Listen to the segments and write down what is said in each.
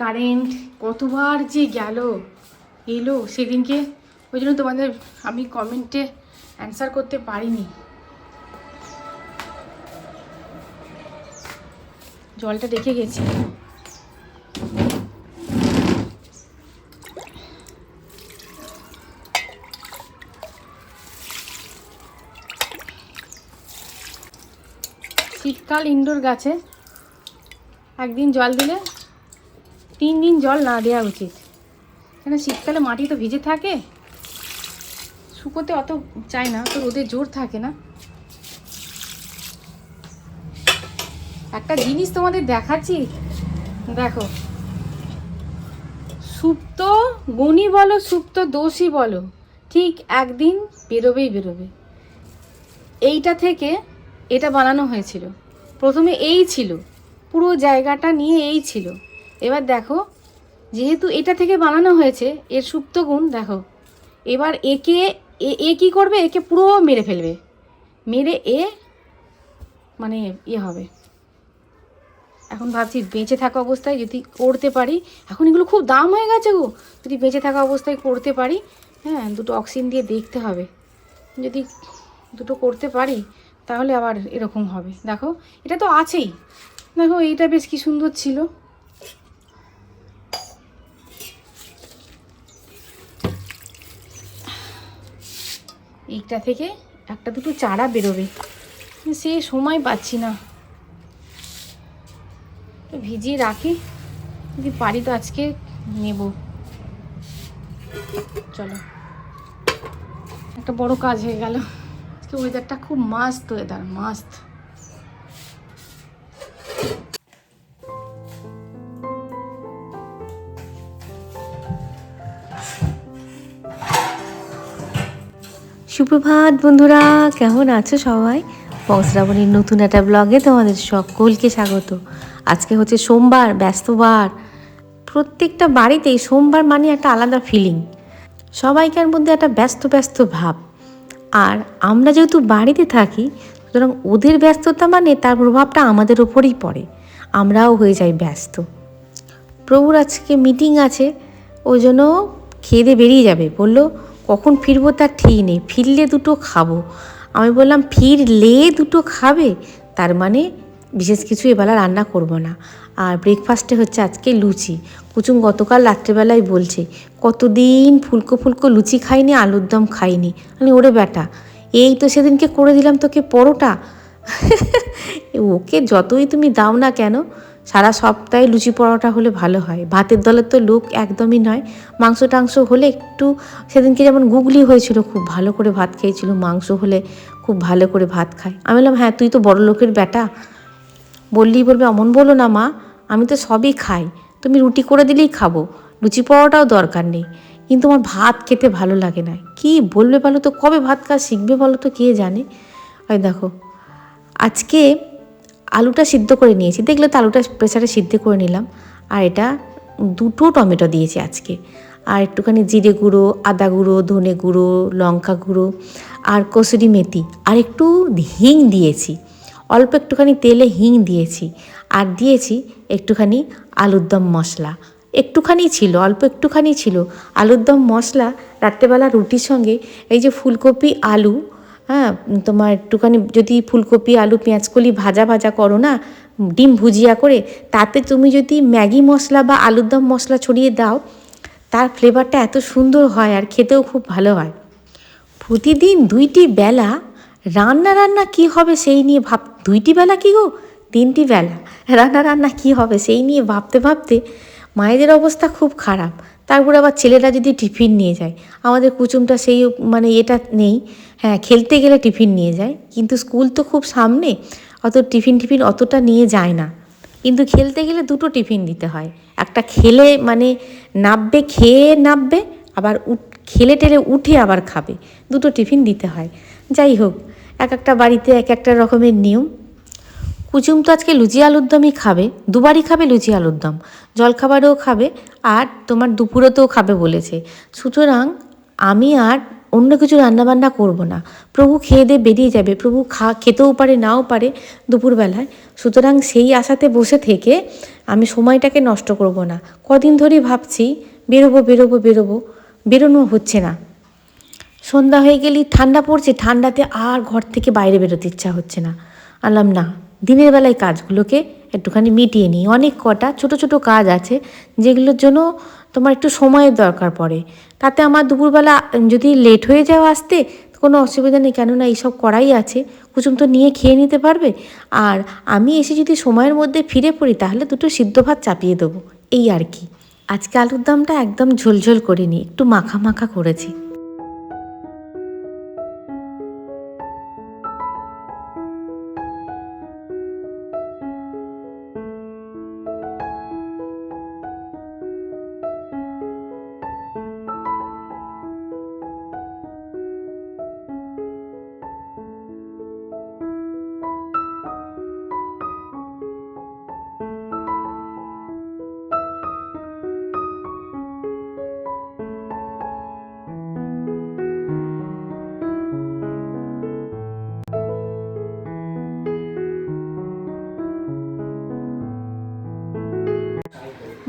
Current কতবার যে গেল, এলো সেদিনকে। ওই জন্য তোমাদের আমি কমেন্টে অ্যান্সার করতে পারিনি। জলটা রেখে গেছি। শীতকাল ইনডোর গাছে একদিন জল দিলে তিন দিন জল না দেওয়া উচিত। কেন শীতকালে মাটি তো ভিজে থাকে? শুকোতে অত চায় না, তো রোদের জোর থাকে না। একটা জিনিস তোমাদের দেখাচ্ছি, দেখো। সুপ্ত গুণী বলো, সুপ্ত দোষী বলো, ঠিক একদিন বেরোবেই বেরোবে। এইটা থেকে এটা বানানো হয়েছিল। প্রথমে এই ছিল, পুরো জায়গাটা নিয়ে এই ছিল। এবার দেখো, যেহেতু এটা থেকে বানানো হয়েছে, এর সুপ্ত গুণ দেখো। এবার একে, এ কী করবে? একে পুরো মেরে ফেলবে। মেরে এ মানে ইয়ে হবে। এখন ভাবছি বেঁচে থাকা অবস্থায় যদি করতে পারি, এখন এগুলো খুব দাম হয়ে গেছে গো। যদি বেঁচে থাকা অবস্থায় করতে পারি হ্যাঁ দুটো অক্সিজেন দিয়ে দেখতে হবে। যদি দুটো করতে পারি, তাহলে আবার এরকম হবে। দেখো, এটা তো আছেই। দেখো, এইটা বেশ কি সুন্দর ছিল। এইটা থেকে একটা দুটো চারা বেরোবে। সে সময় পাচ্ছি না। ভিজিয়ে রাখি, যদি পারি তো আজকে নেব। চলো। একটা বড় কাজ হয়ে গেল। আজকে ওয়েদারটা খুব মাস্ত ওয়েদার মাস্ত সুপ্রভাত বন্ধুরা, কেমন আছো সবাই? বংশরাবণীর নতুন একটা ব্লগে তোমাদের সকলকে স্বাগত। আজকে হচ্ছে সোমবার ব্যস্তবার প্রত্যেকটা বাড়িতেই সোমবার মানে একটা আলাদা ফিলিং সবাইকার মধ্যে একটা ব্যস্ত ব্যস্ত ভাব। আর আমরা যেহেতু বাড়িতে থাকি, সুতরাং ওদের ব্যস্ততা মানে তার প্রভাবটা আমাদের ওপরেই পড়ে। আমরাও হয়ে যাই ব্যস্ত। প্রভুর আজকে মিটিং আছে, ওই জন্য খেয়ে বেরিয়ে যাবে। বলল কখন ফিরবো তার ঠিক নেই, ফিরলে দুটো খাব। আমি বললাম, ফিরলে দুটো খাবে? তার মানে বিশেষ কিছু এবেলা রান্না করব না। আর ব্রেকফাস্টে হচ্ছে আজকে লুচি। কুচুম গতকাল রাত্রেবেলায় বলছে, কতদিন ফুলকো ফুলকো লুচি খাইনি, আলুর দম খাইনি? আমি, ওরে বেটা এই তো সেদিনকে করে দিলাম তোকে পরোটা। ওকে যতই তুমি দাও না কেন সারা সপ্তাহে লুচি পরোটা হলে ভালো হয়। ভাতের দলের তো লোক একদমই নয়। মাংস টাংস হলে একটু সেদিনকে যেমন গুগলি হয়েছিল, খুব ভালো করে ভাত খেয়েছিল, মাংস হলে খুব ভালো করে ভাত খায়। আমি বললাম হ্যাঁ তুই তো বড় লোকের বেটা। বললেই বলবে, অমন বলো না মা, আমি তো সবই খাই। তুমি রুটি করে দিলেই খাব। লুচি পরোটাও দরকার নেই। কিন্তু আমার ভাত খেতে ভালো লাগে না। কি বলবে বলো তো? কবে ভাত খাওয়া শিখবে বলো তো? কে জানে? ওই দেখো, আজকে আলুটা সিদ্ধ করে নিয়েছি। দেখলে তো আলুটা প্রেসারে সিদ্ধ করে নিলাম। আর এটা দুটো টমেটো দিয়েছি আজকে। আর একটুখানি জিরে গুঁড়ো, আদা গুঁড়ো, ধনে গুঁড়ো, লঙ্কা গুঁড়ো আর কসুরি মেথি। আর একটু হিং দিয়েছি। অল্প একটুখানি তেলে হিং দিয়েছি। আর দিয়েছি একটুখানি আলুর দম মশলা। একটুখানি ছিল, অল্প একটুখানি ছিল। আলুর দম মশলা রাত্রেবেলা রুটির সঙ্গে এই যে ফুলকপি, আলু হ্যাঁ তোমার একটুখানি যদি ফুলকপি, আলু, পেঁয়াজকলি ভাজা ভাজা করো না, ডিম ভুজিয়া করে, তাতে তুমি যদি ম্যাগি মশলা বা আলুর দম মশলা ছড়িয়ে দাও, তার ফ্লেভারটা এত সুন্দর হয় আর খেতেও খুব ভালো হয়। প্রতিদিন দুইটি বেলা রান্না রান্না কি হবে সেই নিয়ে ভাব, দুইটি বেলা কি গো? তিনটি বেলা। রান্না রান্না কি হবে সেই নিয়ে ভাবতে ভাবতে মায়েদের অবস্থা খুব খারাপ। তারপরে আবার ছেলেরা যদি টিফিন নিয়ে যায়, আমাদের কুচুমটা সেই মানে এটা নেই। হ্যাঁ খেলতে গেলে টিফিন নিয়ে যায়। কিন্তু স্কুল তো খুব সামনে, অত টিফিন টিফিন অতটা নিয়ে যায় না। কিন্তু খেলতে গেলে দুটো টিফিন দিতে হয়। একটা খেলে মানে নাববে, খেয়ে নাববে, আবার খেলে টেলে উঠে আবার খাবে। দুটো টিফিন দিতে হয়। যাই হোক, এক একটা বাড়িতে এক একটা রকমের নিয়ম। কুচুম তো আজকে লুচি আলুর দমই খাবে, দুবারই খাবে লুচি আলুর দম। জলখাবারেও খাবে, আর তোমার দুপুরেতেও খাবে বলেছে। সুতরাং আমি আর অন্য কিছু রান্নাবান্না করব না। প্রভু খেয়ে দিয়ে বেরিয়ে যাবে। প্রভু খা, খেতেও পারে, নাও পারে দুপুরবেলায়। সুতরাং সেই আশাতে বসে থেকে আমি সময়টাকে নষ্ট করব না। কদিন ধরেই ভাবছি, বেরোবো বেরোবো বেরোবো। বেরোনো হচ্ছে না। সন্ধ্যা হয়ে গেলেই ঠান্ডা পড়ছে। ঠান্ডাতে আর ঘর থেকে বাইরে বেরোতে ইচ্ছা হচ্ছে না। আনলাম, না, দিনের বেলায় কাজগুলোকে একটুখানি মিটিয়ে নিই। অনেক কটা ছোট ছোট কাজ আছে যেগুলোর জন্য তোমার একটু সময়ের দরকার পড়ে। তাতে আমার দুপুরবেলা যদি লেট হয়ে যাও আসতে, কোনো অসুবিধা নেই, কেননা এইসব করাই আছে। কুচুম তো নিয়ে খেয়ে নিতে পারবে। আর আমি এসে যদি সময়ের মধ্যে ফিরে পড়ি, তাহলে দুটো সিদ্ধ ভাত চাপিয়ে দেবো। এই আর কি। আজকে আলুর দমটা একদম ঝোলঝোল করিনি একটু মাখা মাখা করেছি।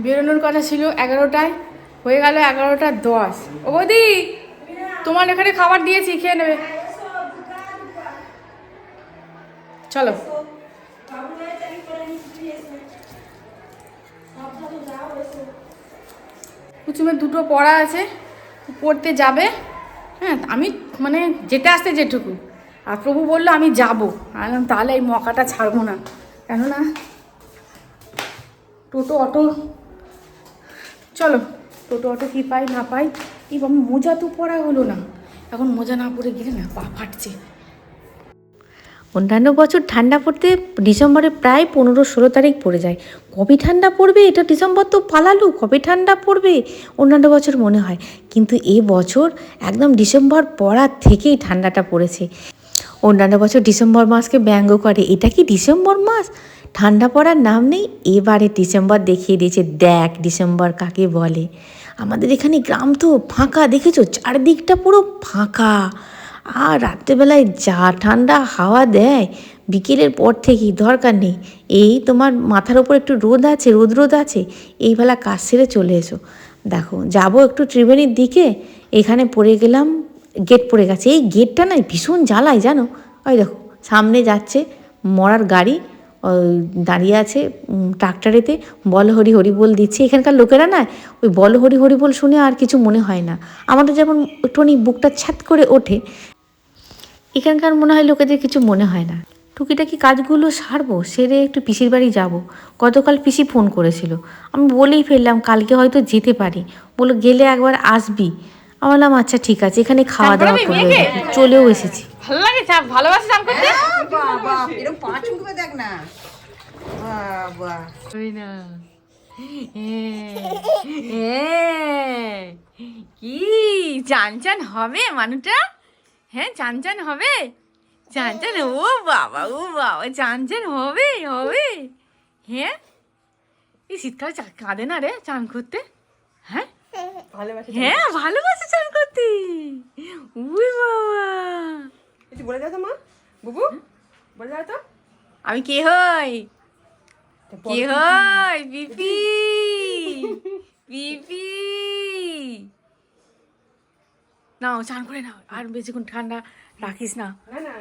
বেরোনোর কথা ছিল এগারোটায়, হয়ে গেল এগারোটা দশ। ও বৌদি, তোমার এখানে খাবার দিয়েছি, খেয়ে নেবে। চলো। কুচুমের দুটো পড়া আছে, পড়তে যাবে। হ্যাঁ আমি মানে যেতে আসতে যেটুকু। আর প্রভু বলল আমি যাব। আমি তাহলে এই মকাটা ছাড়বো না। কেননা টোটো অটো চলো, টোটো অটো কি পাই না পাই এই বাবা মোজা তো পরা হলো না। এখন মোজা না পরে গেলে না, পা ফাটছে। অন্যান্য বছর ঠান্ডা পড়তে ডিসেম্বরে প্রায় পনেরো ষোলো তারিখ পড়ে যায়। কবে ঠান্ডা পড়বে এটা ডিসেম্বর তো পালালু, কবে ঠান্ডা পড়বে? অন্যান্য বছর মনে হয়, কিন্তু এ বছর একদম ডিসেম্বর পড়ার থেকেই ঠান্ডাটা পড়েছে। অন্যান্য বছর ডিসেম্বর মাসকে ব্যঙ্গ করে, এটা কি ডিসেম্বর মাস? ঠান্ডা পড়ার নাম নেই, এবারে ডিসেম্বর দেখিয়ে দিয়েছে। দেখ ডিসেম্বর কাকে বলে। আমাদের এখানে গ্রাম তো ফাঁকা, দেখেছ? চারদিকটা পুরো ফাঁকা। আর রাত্রেবেলায় যা ঠান্ডা হাওয়া দেয়, বিকেলের পর থেকেই দরকার নেই। এই তোমার মাথার ওপর একটু রোদ আছে, রোদ রোদ আছে, এই বেলা কাজ সেরে চলে এসো। দেখো, যাব একটু ত্রিবেণীর দিকে, এখানে পড়ে গেলাম, গেট পড়ে গেছে। এই গেটটা না ভীষণ জ্বালায় জানো? ওই দেখো, সামনে যাচ্ছে মরার গাড়ি। দাঁড়িয়ে আছে ট্রাক্টরেতে বল হরি হরি বল দিচ্ছে। এখানকার লোকেরা না ওই বল হরি হরি বল শুনে আর কিছু মনে হয় না। আমাদের যেমন একটুখানি বুকটা ছ্যাত করে ওঠে এখানকার মনে হয় লোকেদের কিছু মনে হয় না। টুকিটাকি কাজগুলো সারবো সেরে একটু পিসির বাড়ি যাব। গতকাল পিসি ফোন করেছিল। আমি বলেই ফেললাম কালকে হয়তো যেতে পারি। বলল গেলে একবার আসবি। আমি বললাম আচ্ছা ঠিক আছে এখানে খাওয়া দাওয়া করব চলেও এসেছি। ভালো লাগে চা ভালোবাসে চান করতে? বাবা এরকম পাঁচ উঠবে দেখ না। বাবা। ওই না। কি? চান চান হবে মানুষটা? হ্যাঁ চান চান হবে? চান চান ও বাবা ও বাবা চান চান হবে হবে। হ্যাঁ? এই শীতকালে কাঁদে না রে চান করতে? হ্যাঁ? হ্যাঁ ভালোবাসে চান করতে। উই বাবা। কিছু বলে দাও তো মা। বুবু বলে দাও তো। আমি কে হই? কে হই? পিপি পিপি নাও চান করে নাও। আর বেশিক্ষণ ঠান্ডা রাখিস না। না না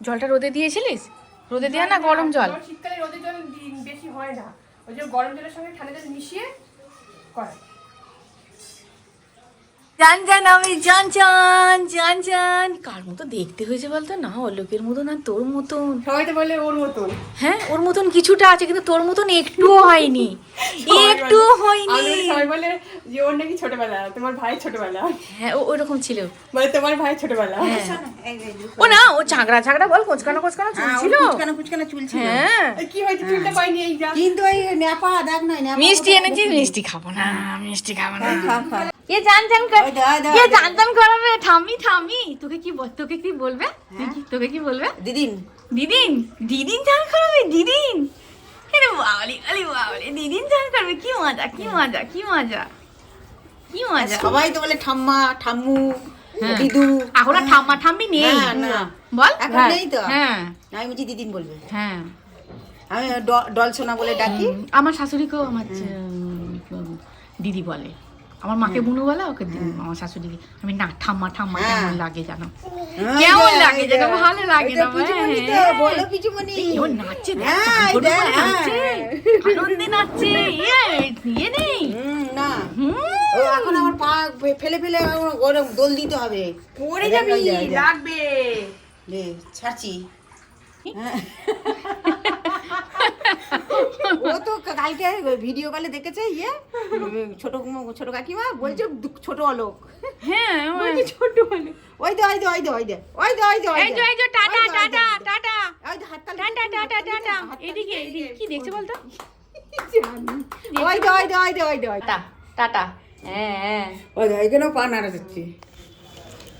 জলটা রোদে দিয়েছিলিস? রোদে দেওয়া না গরম জল? শীতকালে রোদের জল বেশি হয় না। ওই যে গরম জলের সঙ্গে ঠান্ডা জল মিশিয়ে করে চান চান আমি চান চান চান চান কার মতো দেখতে হয়েছে বলতো? না অলোকের মতো না তোর মতন। সবাই তো বলে ওর মতন। হ্যাঁ ওর মতন কিছুটা আছে কিন্তু তোর মতন একটুও হয়নি। একটুও হয়নি। সবাই বলে যে ওর নাকি ছোটবেলা তোমার ভাই ছোটবেলা। হ্যাঁ ও ওরকম ছিল। মানে তোমার ভাই ছোটবেলা। ও না ও ঝাগড়া ঝাগড়া বল কোচকানো কোচকানো চলছিল কুচকানো কুচকানো চুলছিল হ্যাঁ। এই কি হয়েছে? চুলটা পাইনি এই যা? কিন্তু ওই নেপা দেখ না মিষ্টি এনেছিস? মিষ্টি খাব না মিষ্টি খাব না। কর ওই দাও, দাও, চান চান করাবে থামি থামি তোকে কি বল- তোকে কি বলবে তোকে কি বলবে দিদিন দিদিন দিদিন চান করাবে দিদিন আরে বাবলি আরে বাবলি দিদিন চান করবে কি মজা কি মজা কি মজা কি মজা সবাই তো বলে ঠাম্মা ঠাম্মু। দিদু এখন আর ঠাম্মা ঠাম্মি নেই না। বল এখন নেই তো? হ্যাঁ আমি বলছি দিদিন বলবে। হ্যাঁ আমি ড- ডল বলে ডাকি। আমার শাশুড়িকেও আমার দিদি বলে। আমার মাকে বুনু বলে ওকে দি- আমার শাশুড়িকে। আমি না ঠাম্মা ঠাম্মা হ্যাঁ। কেমন লাগে জানো? হ্যাঁ, কেমন লাগে যে, যেন ভালো লাগে না হ্যাঁ। বলো হ্যাঁ, করে দেখ, করে নাচছে, হ্যাঁ। আনন্দে নাচছে। ইয়ে নেই না। হুম, ও এখন আমার পা ফেলে ফেলে গরম দোল দিতে হবে। পড়ে যাবি। লাগবে। লে, ছাড়ছি। হ্যাঁ। ও তো কালকে ভিডিও কলে দেখেছে ইয়ে ছোট ছোট কাকিমা বলছে ছোট অলোক হ্যাঁ বলছে ছোট অলোক ওই দে ওই দে ওই দে ওই দে ওই দে ওই দে ওই দে। টাটা ওই দে, দে, টাটা টাটা ওই দে, হাততালি টাটা টাটা টাটা এদিকে এদিকে কি দেখছে বলতো ওই দে ওই দে ওই দে ওই দে ওই দে। টাটা টাটা হ্যাঁ হ্যাঁ ওই দে এখানেও পা নাড়া যাচ্ছে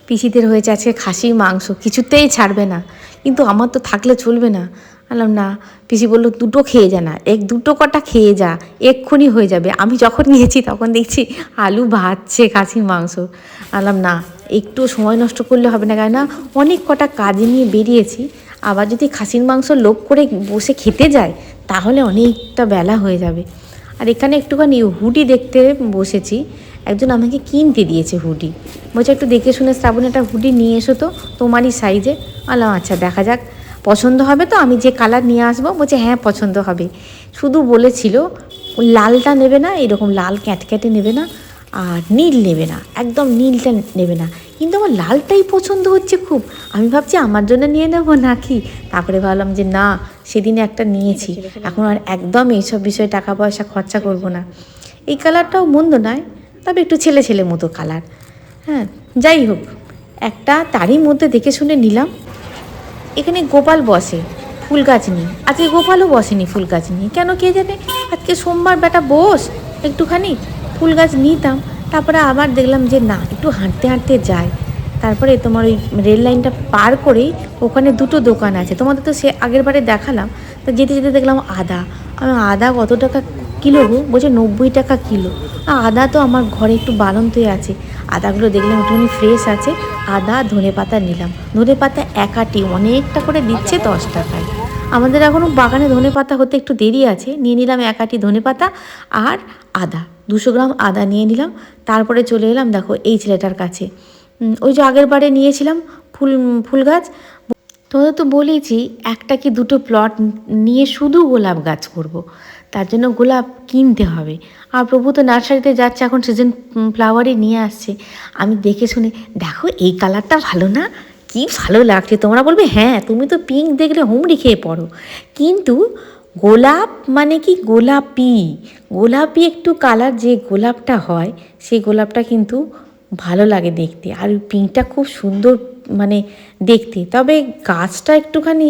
পিসিদের হয়েছে আজকে খাসির মাংস কিছুতেই ছাড়বে না কিন্তু আমার তো থাকলে চলবে না বললাম, না, পিসি বলল, দুটো খেয়ে যা না, এক, দুটো কটা খেয়ে যা, এক্ষুনি হয়ে যাবে। আমি যখন নিয়েছি তখন দেখছি আলু ভাজছে খাসির মাংস। বললাম, না, একটু সময় নষ্ট করলে হবে না। কেন অনেক কটা কাজ নিয়ে বেরিয়েছি। আবার যদি খাসির মাংস লোক করে বসে খেতে যায়, তাহলে অনেকটা বেলা হয়ে যাবে। আর এখানে একটুখানি হুডি দেখতে বসেছি। একজন আমাকে কিনতে দিয়েছে হুডি। বলছে, একটু দেখে শুনে শ্রাবণ একটা হুডি নিয়ে এসো তো, তোমারই সাইজে আলাম আচ্ছা দেখা যাক। পছন্দ হবে তো আমি যে কালার নিয়ে আসব, বলছে হ্যাঁ পছন্দ হবে। শুধু বলেছিল, লালটা নেবে না, এরকম লাল ক্যাটক্যাটে নেবে না, আর নীল নেবে না, একদম নীলটা নেবে না। কিন্তু আমার লালটাই পছন্দ হচ্ছে খুব। আমি ভাবছি, আমার জন্য নিয়ে নেব নাকি? তারপরে ভাবলাম যে, না, সেদিনে একটা নিয়েছি। এখন আর একদম এইসব বিষয়ে টাকা পয়সা খরচা করব না। এই কালারটাও মন্দ নয়, তবে একটু ছেলে ছেলে মতো কালার। হ্যাঁ যাই হোক, একটা তারই মধ্যে দেখে শুনে নিলাম। এখানে গোপাল বসে, ফুল গাছ নিয়ে। আজকে গোপালও বসেনি ফুল গাছ নিয়ে। কেন কে জানে? আজকে সোমবার বেটা বস, একটুখানি ফুল গাছ নিতাম, তারপরে আবার দেখলাম যে না, একটু হাঁটতে হাঁটতে যায়। তারপরে তোমার ওই রেল লাইনটা পার করেই ওখানে দুটো দোকান আছে। তোমাদের তো সে আগের বারে দেখালাম, তো যেতে যেতে দেখলাম আদা। আমি আদা কত টাকা কিলো গো? বলছে নব্বই টাকা কিলো। আর আদা তো আমার ঘরে একটু বাড়ন্তই আছে। আদাগুলো দেখলাম একটুখানি ফ্রেশ আছে। আদা, ধনে পাতা নিলাম। ধনে পাতা একাটি অনেকটা করে দিচ্ছে দশ টাকায়। আমাদের এখনও বাগানে ধনে পাতা হতে একটু দেরি আছে। নিয়ে নিলাম একাটি ধনে পাতা আর আদা। দুশো গ্রাম আদা নিয়ে নিলাম। তারপরে চলে এলাম দেখো এই ছেলেটার কাছে। ওই যে আগের বারে নিয়েছিলাম ফুল ফুল গাছ। তোমাদের তো বলেইছি, একটা কি দুটো প্লট নিয়ে শুধু গোলাপ গাছ করব। তার জন্য গোলাপ কিনতে হবে। আর প্রভু তো নার্সারিতে যাচ্ছে, এখন সিজন ফ্লাওয়ারই নিয়ে আসছে। আমি দেখে শুনে, দেখো, এই কালারটা ভালো না? কি ভালো লাগছে তোমরা বলবে হ্যাঁ তুমি তো পিঙ্ক দেখলে হুমড়ি খেয়ে পড়ো। কিন্তু গোলাপ মানে কি? গোলাপি। গোলাপি একটু কালার যে গোলাপটা হয়, সেই গোলাপটা কিন্তু ভালো লাগে দেখতে। আর ওই পিঙ্কটা খুব সুন্দর মানে দেখতে। তবে গাছটা একটুখানি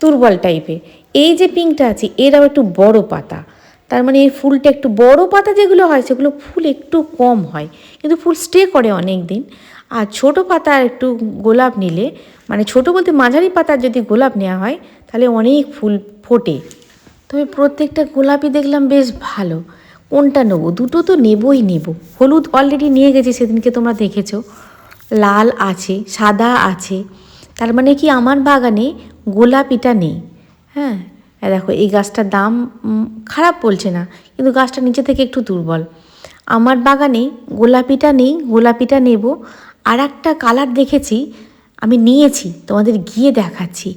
দুর্বল টাইপের এই যে পিঙ্কটা আছে, এর আবার একটু বড় পাতা। তার মানে এই ফুলটা একটু বড় পাতা যেগুলো হয়, সেগুলো ফুল একটু কম হয়। কিন্তু ফুল স্টে করে অনেক দিন আর ছোট পাতা একটু গোলাপ নিলে মানে ছোট বলতে মাঝারি পাতার যদি গোলাপ নেওয়া হয়, তাহলে অনেক ফুল ফোটে। তবে প্রত্যেকটা গোলাপই দেখলাম বেশ ভালো। কোনটা নেব? দুটো তো নেবই নেব। হলুদ অলরেডি নিয়ে গেছি, সেদিনকে তোমরা দেখেছ। লাল আছে, সাদা আছে। তার মানে কি আমার বাগানে গোলাপিটা নেই। হ্যাঁ? দেখো, এই গাছটার দাম খারাপ বলছে না, কিন্তু গাছটা নিচে থেকে একটু দুর্বল। আমার বাগানে গোলাপিটা নেই, গোলাপিটা নেব। আর একটা কালার দেখেছি, আমি নিয়েছি, তোমাদের গিয়ে দেখাচ্ছি।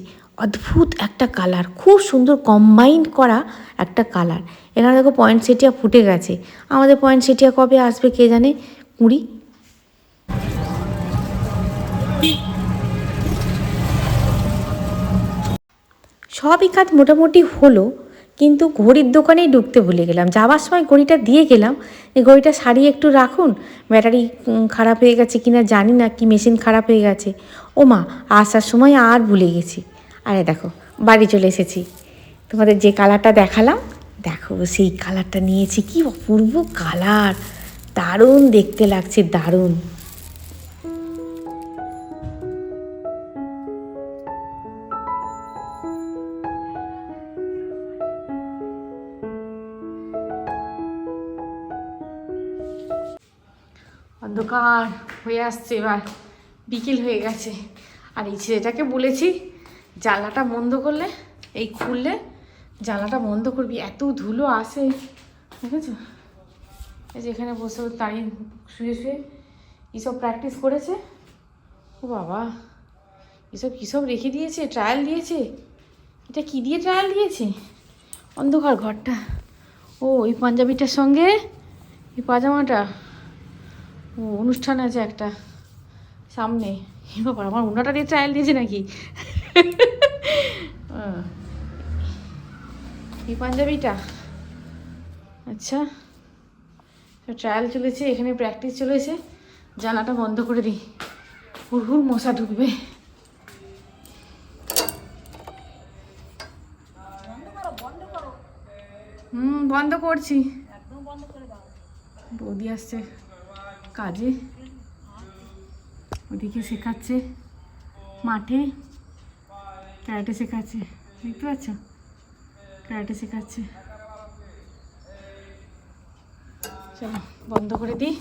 অদ্ভুত একটা কালার, খুব সুন্দর কম্বাইন করা একটা কালার। এখানে দেখো পয়েন্ট সেটিয়া ফুটে গেছে। আমাদের পয়েন্ট সেটিয়া কবে আসবে কে জানে? কুড়ি? সবই কাজ মোটামুটি হলো, কিন্তু ঘড়ির দোকানেই ঢুকতে ভুলে গেলাম। যাওয়ার সময় ঘড়িটা দিয়ে গেলাম, এই ঘড়িটা সারিয়ে একটু রাখুন, ব্যাটারি খারাপ হয়ে গেছে কিনা জানি না, কি মেশিন খারাপ হয়ে গেছে। ও মা, আসার সময় আর ভুলে গেছি। আরে দেখো, বাড়ি চলে এসেছি। তোমাদের যে কালারটা দেখালাম, দেখো সেই কালারটা নিয়েছি, কি অপূর্ব কালার। দারুণ দেখতে লাগছে, দারুণ। অন্ধকার হয়ে আসছে এবার। বিকেল হয়ে গেছে। আর এই ছেলেটাকে বলেছি, জানলাটা বন্ধ করলে, এই খুললে জানলাটা বন্ধ করবি। এত ধুলো আসে দেখেছ এই যে এখানে বসে দাঁড়িয়ে শুয়ে শুয়ে এইসব প্র্যাকটিস করেছে। ও বাবা, এসব কীসব রেখে দিয়েছে? ট্রায়াল দিয়েছে? এটা কি দিয়ে ট্রায়াল দিয়েছে? অন্ধকার ঘরটা। ও এই পাঞ্জাবিটার সঙ্গে? এই পাজামাটা? অনুষ্ঠান আছে একটা। সামনে। বাবা, আমার ওনাটা দিয়ে ট্রায়াল দিয়েছে নাকি? পাঞ্জাবিটা? আচ্ছা। ট্রায়াল চলেছে, এখানে প্র্যাকটিস চলেছে। জানাটা বন্ধ করে দিই। হুর মশা ঢুকবে। হুম, বন্ধ করছি। বৌদি আসছে। কাজে। ওদিকে শেখাচ্ছে। মাঠে ক্যারাটে শেখাচ্ছে। দেখতে পাচ্ছ? ক্যারাটে শেখাচ্ছে। চলো, বন্ধ করে দিই।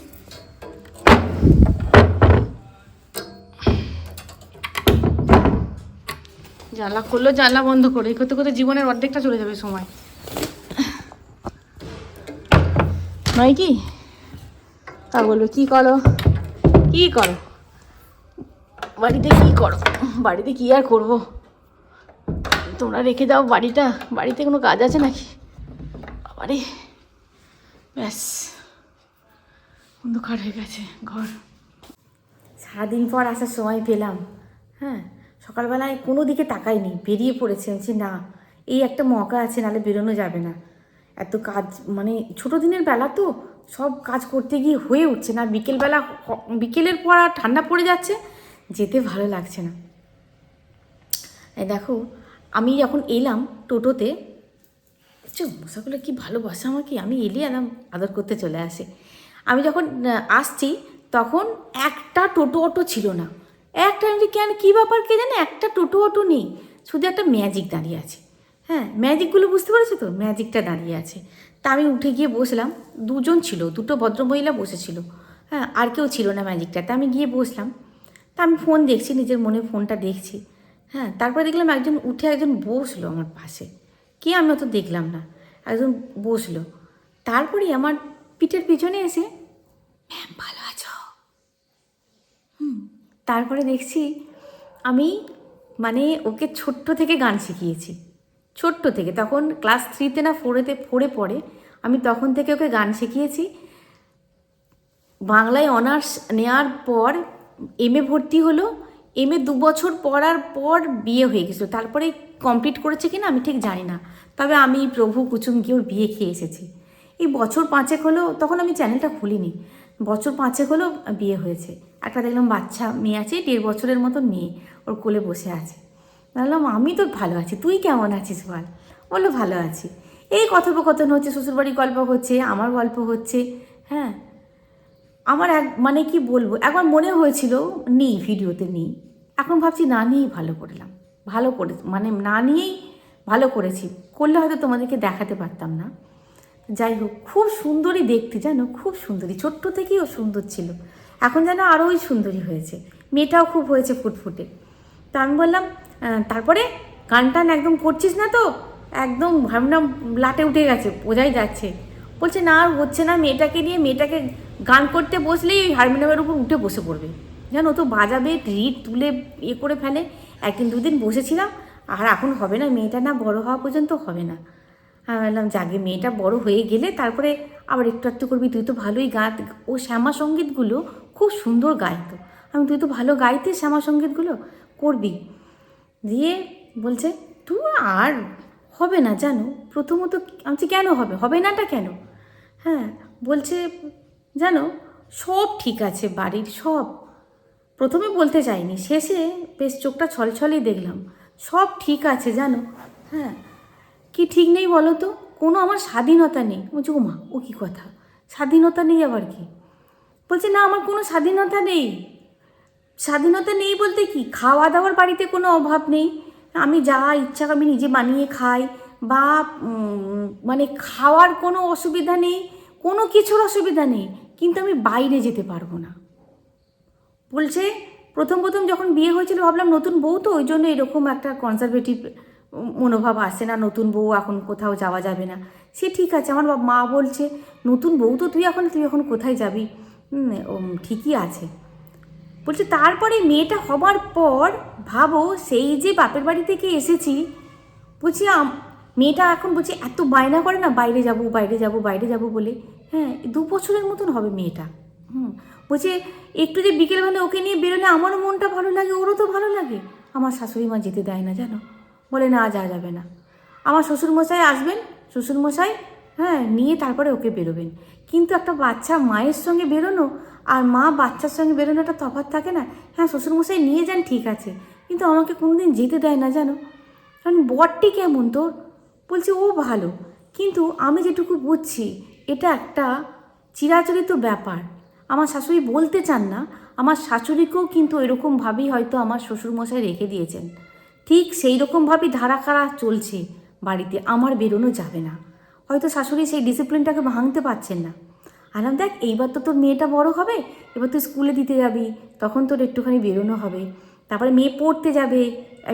জ্বালা খুললো জ্বালা বন্ধ করে। এই করতে করতে জীবনের অর্ধেকটা চলে যাবে সময়। নয় কি? তা বলবে কি করো? কি করো? বাড়িতে কি করো? বাড়িতে কি আর করব? তোমরা রেখে দাও বাড়িটা। বাড়িতে কোনো কাজ আছে নাকি? বাবারে ব্যাস। অন্ধকার হয়ে গেছে ঘর। সারাদিন পর আসার সময় পেলাম। হ্যাঁ সকালবেলায় কোনো দিকে তাকাইনি বেরিয়ে পড়েছে। আমি বলছি, না এই একটা মকা আছে নাহলে বেরোনো যাবে না। এত কাজ মানে ছোটো দিনের বেলা তো সব কাজ করতে গিয়ে হয়ে উঠছে না। বিকেলবেলা বিকেলের পর আর ঠান্ডা পড়ে যাচ্ছে, যেতে ভালো লাগছে না। দেখো, আমি যখন এলাম টোটোতে চো মশাগুলো কি ভালোবাসে আমাকে? আমি এলি আদাম আদর করতে চলে আসে। আমি যখন আসছি, তখন একটা টোটো অটো ছিল না। একটা আমি কেন, কী ব্যাপার কে জানে? একটা টোটো অটো নেই, শুধু একটা ম্যাজিক দাঁড়িয়ে আছে। হ্যাঁ ম্যাজিকগুলো বুঝতে পেরেছ তো? ম্যাজিকটা দাঁড়িয়ে আছে। তা আমি উঠে গিয়ে বসলাম। দুজন ছিল, দুটো ভদ্রমহিলা বসেছিল। হ্যাঁ আর কেউ ছিল না ম্যাজিকটাতে আমি গিয়ে বসলাম। তা আমি ফোন দেখছি, নিজের মনে ফোনটা দেখছি। হ্যাঁ তারপরে দেখলাম একজন উঠে একজন বসল আমার পাশে। কে আমি অত দেখলাম না। একজন বসল। তারপরে আমার পিঠের পিছনে এসে ম্যাম ভালো আছো? হুম, তারপরে দেখছি আমি মানে ওকে ছোট্ট থেকে গান শিখিয়েছি। ছোট্ট থেকে। তখন ক্লাস থ্রিতে না ফোরেতে ফোরে পড়ে। আমি তখন থেকে ওকে গান শিখিয়েছি। বাংলায় অনার্স নেওয়ার পর এম এ ভর্তি হলো। এম এ দু বছর পড়ার পর বিয়ে হয়ে গেছিল। তারপরে কমপ্লিট করেছে কিনা আমি ঠিক জানি না। তবে আমি প্রভু কুচুম গিয়ে ওর বিয়ে খেয়ে এসেছি। এই বছর পাঁচেক হলো, তখন আমি চ্যানেলটা খুলিনি। বছর পাঁচেক হলো বিয়ে হয়েছে। একটা দেখলাম বাচ্চা মেয়ে আছে, দেড় বছরের মতো মেয়ে। ওর কোলে বসে আছে। বললাম, আমি তো ভালো আছি, তুই কেমন আছিস বল? বলল, ভালো আছি। এই কথোপকথন হচ্ছে, শ্বশুরবাড়ির গল্প হচ্ছে, আমার গল্প হচ্ছে হ্যাঁ। আমার এক মানে কি বলব, একবার মনে হয়েছিল, নেই ভিডিওতে নেই। এখন ভাবছি, না নিয়েই ভালো করলাম। ভালো করে মানে না নিয়েই ভালো করেছি। করলে হয়তো তোমাদেরকে দেখাতে পারতাম না। যাই হোক, খুব সুন্দরী দেখতে, জানো, খুব সুন্দরী। ছোট্ট থেকেই ও সুন্দর ছিল। এখন যেন আরোই সুন্দরী হয়েছে। মেয়েটাও খুব হয়েছে ফুটফুটে। তা আমি বললাম তারপরে গান টান একদম করছিস না তো? একদম ভাবনা লাটে উঠে গেছে, বোঝাই যাচ্ছে। বলছে, না, আর হচ্ছে না, মেয়েটাকে নিয়ে মেয়েটাকে গান করতে বসলেই ওই হারমোনিয়ামের উপর উঠে বসে পড়বে। জানো তো, বাজাবে রিড তুলে ইয়ে করে ফেলে। একদিন, দুদিন বসেছিলাম, আর এখন হবে না, মেয়েটা না বড় হওয়া পর্যন্ত হবে না। আমি বললাম জাগে মেয়েটা বড় হয়ে গেলে তারপরে আবার একটু একটু করবি, তুই তো ভালোই গা ও শ্যামা সঙ্গীতগুলো খুব সুন্দর গাইতো। আমি, তুই তো ভালো গাইতে শ্যামা সঙ্গীতগুলো? করবি। দিয়ে বলছে, তুই আর হবে না জানো? প্রথমত আমি কেন হবে? হবে নাটা কেন? হ্যাঁ বলছে, জানো, সব ঠিক আছে, বাড়ির সব। প্রথমে বলতে চাইনি শেষে বেশ চোখটা ছলছলেই দেখলাম। সব ঠিক আছে, জানো? হ্যাঁ কি ঠিক নেই বলো তো? কোনো আমার স্বাধীনতা নেই। বলছি, ও মা, ও কী কথা? স্বাধীনতা নেই আবার কি? বলছে, না, আমার কোনো স্বাধীনতা নেই। স্বাধীনতা নেই বলতে কি? খাওয়া দাওয়ার বাড়িতে কোনো অভাব নেই। আমি যা ইচ্ছা আমি নিজে বানিয়ে খাই বা মানে খাওয়ার কোনো অসুবিধা নেই, কোনো কিছুর অসুবিধা নেই, কিন্তু আমি বাইরে যেতে পারব না। বলছে, প্রথম প্রথম যখন বিয়ে হয়েছিল ভাবলাম নতুন বউ তো, ওই জন্য এরকম একটা কনজারভেটিভ মনোভাব আসে না, নতুন বউ এখন কোথাও যাওয়া যাবে না। সে ঠিক আছে, আমার মা বলছে, নতুন বউ তো তুই এখন তুই এখন কোথায় যাবি? ঠিকই আছে। বলছে, তারপরে মেয়েটা হবার পর ভাবো, সেই যে বাপের বাড়ি থেকে এসেছি বলছি মেয়েটা এখন বলছে এত বায়না করে না, বাইরে যাব বাইরে যাব বাইরে যাব বলে। হ্যাঁ দু বছরের মতন হবে মেয়েটা। হুম, বলছে, একটু যে বিকেলবেলা ওকে নিয়ে বেরোলে আমারও মনটা ভালো লাগে, ওরও তো ভালো লাগে। আমার শাশুড়ি মা যেতে দেয় না, জানো? বলে, না, যাওয়া যাবে না। আমার শ্বশুরমশাই আসবেন, শ্বশুরমশাই হ্যাঁ নিয়ে তারপরে ওকে বেরোবেন। কিন্তু একটা বাচ্চা মায়ের সঙ্গে বেরোনো আর মা বাচ্চার সঙ্গে বেরোনোটা তফাৎ থাকে না? হ্যাঁ শ্বশুরমশাই নিয়ে যান, ঠিক আছে। কিন্তু আমাকে কোনোদিন যেতে দেয় না, জানো? কারণ বরটি কেমন তোর? বলছে, ও ভালো। কিন্তু আমি যেটুকু বুঝছি, এটা একটা চিরাচরিত ব্যাপার। আমার শাশুড়ি বলতে চান না, আমার শাশুড়িকেও কিন্তু এরকমভাবেই হয়তো আমার শ্বশুরমশাই রেখে দিয়েছেন। ঠিক সেই রকমভাবেই ধারাকারা চলছে বাড়িতে, আমার বেরোনো যাবে না। হয়তো শাশুড়ি সেই ডিসিপ্লিনটাকে ভাঙতে পারছেন না। আরাম দেখ, এইবার তো তোর মেয়েটা বড় হবে, এবার তুই স্কুলে দিতে যাবি, তখন তোর একটুখানি বেরোনো হবে। তারপরে মেয়ে পড়তে যাবে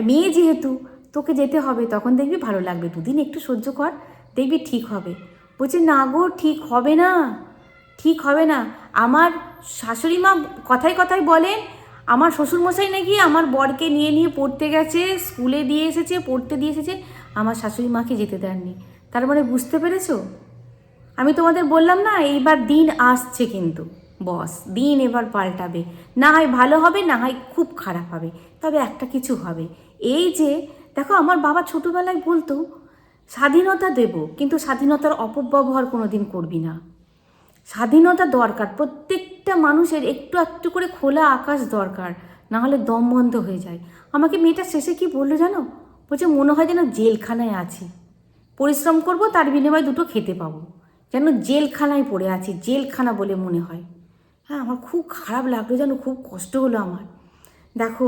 মেয়ে যেহেতু, তোকে যেতে হবে, তখন দেখবি ভালো লাগবে। দুদিন একটু সহ্য কর, দেখবি ঠিক হবে। বলছে, না গো, ঠিক হবে না, ঠিক হবে না। আমার শাশুড়ি মা কথায় কথায় বলেন, আমার শ্বশুরমশাই নাকি আমার বরকে নিয়ে নিয়ে পড়তে গেছে, স্কুলে দিয়ে এসেছে, পড়তে দিয়ে এসেছে, আমার শাশুড়ি মাকে যেতে দেননি। তার মানে বুঝতে পেরেছ? আমি তোমাদের বললাম না, এইবার দিন আসছে কিন্তু, বস। দিন এবার পাল্টাবে। না হয় ভালো হবে, না হয় খুব খারাপ হবে, তবে একটা কিছু হবে। এই যে, দেখো আমার বাবা ছোটোবেলায় বলতো, স্বাধীনতা দেব, কিন্তু স্বাধীনতার অপব্যবহার কোনো দিন করবি না। স্বাধীনতা দরকার, প্রত্যেকটা মানুষের একটু একটু করে খোলা আকাশ দরকার, না হলে দম বন্ধ হয়ে যায়। আমাকে মেয়েটা শেষে কি বলল জানো? বলছে, মনে হয় যেন জেলখানায় আছি। পরিশ্রম করব, তার বিনিময়ে দুটো খেতে পাবো। যেন জেলখানায় পড়ে আছি, জেলখানা বলে মনে হয়। হ্যাঁ আমার খুব খারাপ লাগল, যেন খুব কষ্ট হলো আমার। দেখো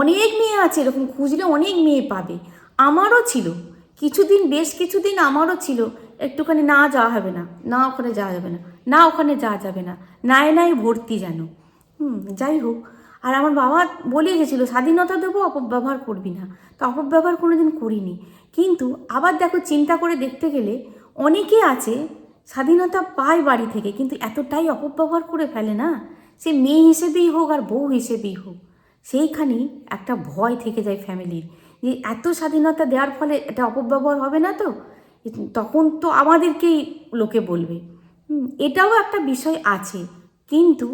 অনেক মেয়ে আছে, এরকম খুঁজলে অনেক মেয়ে পাবে। আমারও ছিল। কিছুদিন, বেশ কিছুদিন আমারও ছিল। একটুখানি না যাওয়া হবে না না ওখানে যাওয়া যাবে না না ওখানে যাওয়া যাবে না, নাই নাই ভর্তি যেন। হুম, যাই হোক। আর আমার বাবা বলে গেছিল স্বাধীনতা দেবো, অপব্যবহার করবি না। তো অপব্যবহার কোনো দিন করিনি। কিন্তু আবার দেখো, চিন্তা করে দেখতে গেলে অনেকে আছে, স্বাধীনতা পায় বাড়ি থেকে, কিন্তু এতটাই অপব্যবহার করে ফেলে না, সে মেয়ে হিসেবেই হোক আর বউ হিসেবেই হোক। সেইখানেই একটা ভয় থেকে যায় ফ্যামিলির, যে এত স্বাধীনতা দেওয়ার ফলে এটা অপব্যবহার হবে না তো? তখন তো আমাদেরকেই লোকে বলবে। এটাও একটা বিষয় আছে, কিন্তু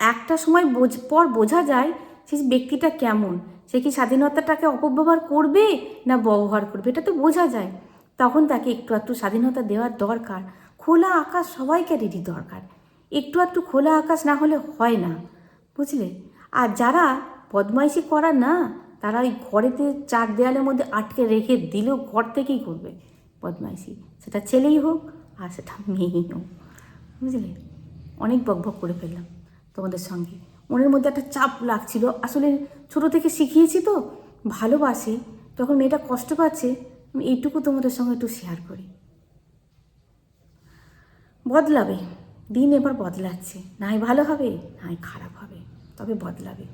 একটা সময় বোঝ, পর বোঝা যায় সে ব্যক্তিটা কেমন, সে কি স্বাধীনতাটাকে অপব্যবহার করবে না ব্যবহার করবে, এটা তো বোঝা যায়। তখন তাকে একটু একটু স্বাধীনতা দেওয়ার দরকার। খোলা আকাশ সবাইকে রেডি দরকার। একটু একটু খোলা আকাশ না হলে হয় না, বুঝলে? আর যারা বদমাইশি করা না, তারা ওই ঘরেতে চার দেয়ালের মধ্যে আটকে রেখে দিলেও ঘর থেকেই করবে। বদমাইশি, সেটা ছেলেই হোক আর সেটা মেয়েই হোক, বুঝলে? অনেক বকবক করে ফেললাম তোমাদের সঙ্গে। মনের মধ্যে একটা চাপ লাগছিল। আসলে ছোট থেকে শিখিয়েছি তো, ভালোবাসি। যখন মেয়েটা কষ্ট পাচ্ছে। আমি এইটুকু তোমাদের সঙ্গে একটু শেয়ার করি। বদলাবে। দিন এবার বদলাচ্ছে। নাই ভালো হবে, নাই খারাপ হবে, তবে বদলাবে।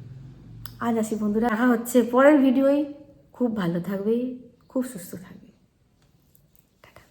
আজ আসি বন্ধুরা, দেখা হচ্ছে পরের ভিডিওয় খুব ভালো থাকবে, খুব সুস্থ থাকবে।